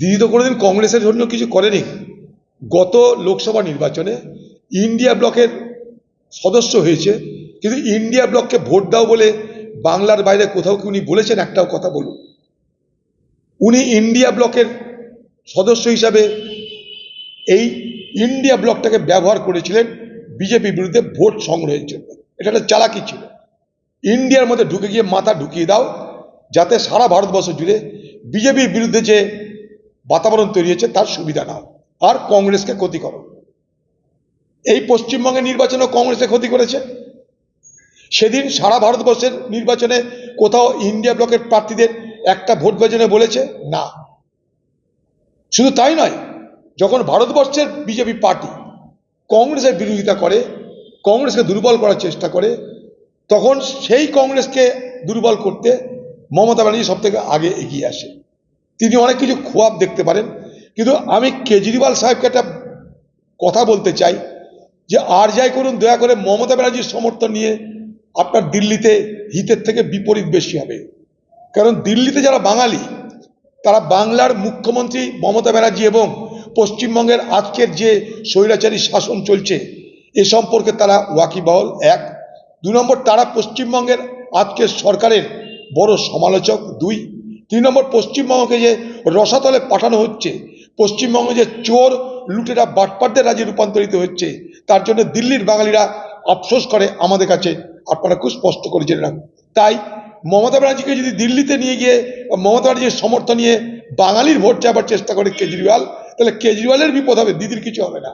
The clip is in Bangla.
দিদি তো কোনোদিন কংগ্রেসের জন্য কিছু করেনি। গত লোকসভা নির্বাচনে ইন্ডিয়া ব্লকের সদস্য হয়েছে, কিন্তু ইন্ডিয়া ব্লককে ভোট দাও বলে বাংলার বাইরে কোথাও কি উনি বলেছেন? একটাও কথা বলুন। উনি ইন্ডিয়া ব্লকের সদস্য হিসাবে এই ইন্ডিয়া ব্লকটাকে ব্যবহার করেছিলেন বিজেপির বিরুদ্ধে ভোট সংগ্রহের জন্য। এটা একটা চালাকি ছিল। ইন্ডিয়ার মধ্যে ঢুকে গিয়ে মাথা ঢুকিয়ে দাও, যাতে সারা ভারতবর্ষ জুড়ে বিজেপির বিরুদ্ধে যে বাতাবরণ তৈরি হয়েছে, তার সুবিধা নাও। আর কংগ্রেসকে ক্ষতি করো। এই পশ্চিমবঙ্গের নির্বাচনে কংগ্রেসে ক্ষতি করেছে। সেদিন সারা ভারতবর্ষের নির্বাচনে কোথাও ইন্ডিয়া ব্লকের প্রার্থীদের একটা ভোট বেজনে বলেছে, না। শুধু তাই নয়, যখন ভারতবর্ষের বিজেপি পার্টি কংগ্রেসের বিরোধিতা করে, কংগ্রেসকে দুর্বল করার চেষ্টা করে, তখন সেই কংগ্রেসকে দুর্বল করতে মমতা ব্যানার্জি সব থেকে আগে এগিয়ে আসে। তিনি অনেক কিছু খোয়াব দেখতে পারেন। কিন্তু আমি কেজরিওয়াল সাহেবকে একটা কথা বলতে চাই, যে আর যাই করুন, দয়া করে মমতা ব্যানার্জির সমর্থন নিয়ে আপনার দিল্লিতে হিতের থেকে বিপরীত বেশি হবে। কারণ দিল্লিতে যারা বাঙালি, তারা বাংলার মুখ্যমন্ত্রী মমতা ব্যানার্জি এবং পশ্চিমবঙ্গের আজকের যে স্বৈরাচারী শাসন চলছে, এ সম্পর্কে তারা ওয়াকিবহল এক। দু নম্বর, তারা পশ্চিমবঙ্গের আজকের সরকারের বড় সমালোচক দুই। তিন নম্বর পশ্চিমবঙ্গকে যে রসাতলে পাঠানো হচ্ছে, পশ্চিমবঙ্গে যে চোর লুটেরা বাটপাটদের রাজ্যে রূপান্তরিত হচ্ছে, তার জন্য দিল্লির বাঙালিরা আফসোস করে আমাদের কাছে। আপনারা খুব স্পষ্ট করে জেনে রাখুন। তাই মমতা ব্যানার্জিকে যদি দিল্লিতে নিয়ে গিয়ে, মমতা ব্যানার্জির সমর্থন নিয়ে বাঙালির ভোট চাবার চেষ্টা করে কেজরিওয়াল, তাহলে কেজরিওয়ালের বিপদ হবে, দিদির কিছু হবে না।